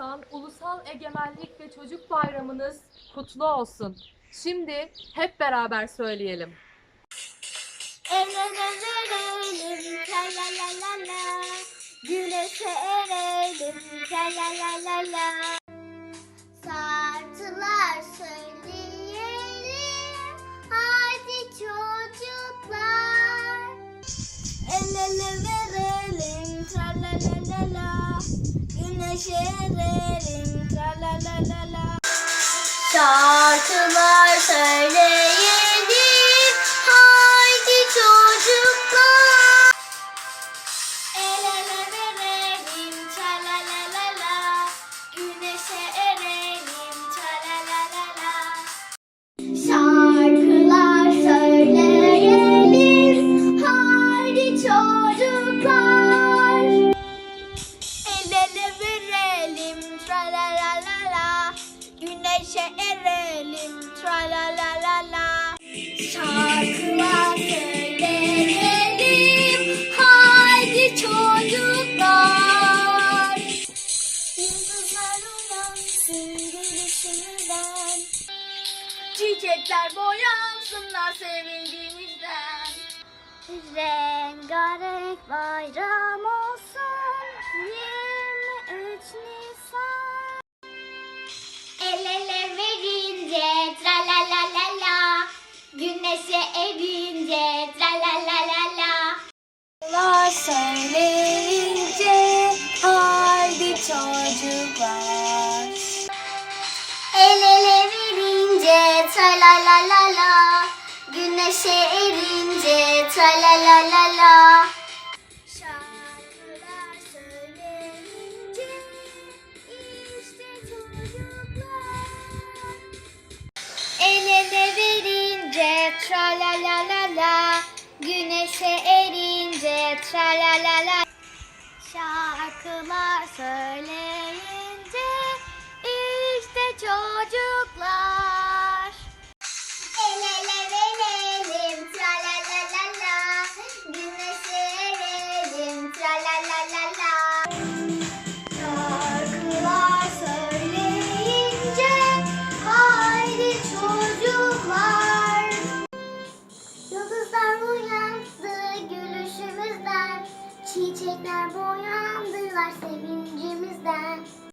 23 Nisan Ulusal Egemenlik ve Çocuk Bayramınız kutlu olsun. Şimdi hep beraber söyleyelim. Verelim la la la la la Güneşe erelim la la la la Güneşe erelim tra la la la la Güneşe erelim. Tra la la la la. Şarkılar söyleyelim. Haydi çocuklar. Yıldızlar uyansın gülüşümüzden. Çiçekler boyansınlar sevincimizden Rengarenk bayram Güneşe erince tra la la la la. Allah söyleyince haydi çocuklar El ele verince tra la la la la. Güneşe erince tra la la la la. Şarkılar söyleyince işte çocuklar la la la la Güneşe erince tra la la la Şarkılar söyleyince işte çocuklar. El ele verelim tra la la la la Güneşe erelim tra la la la boyandılar sevincimizden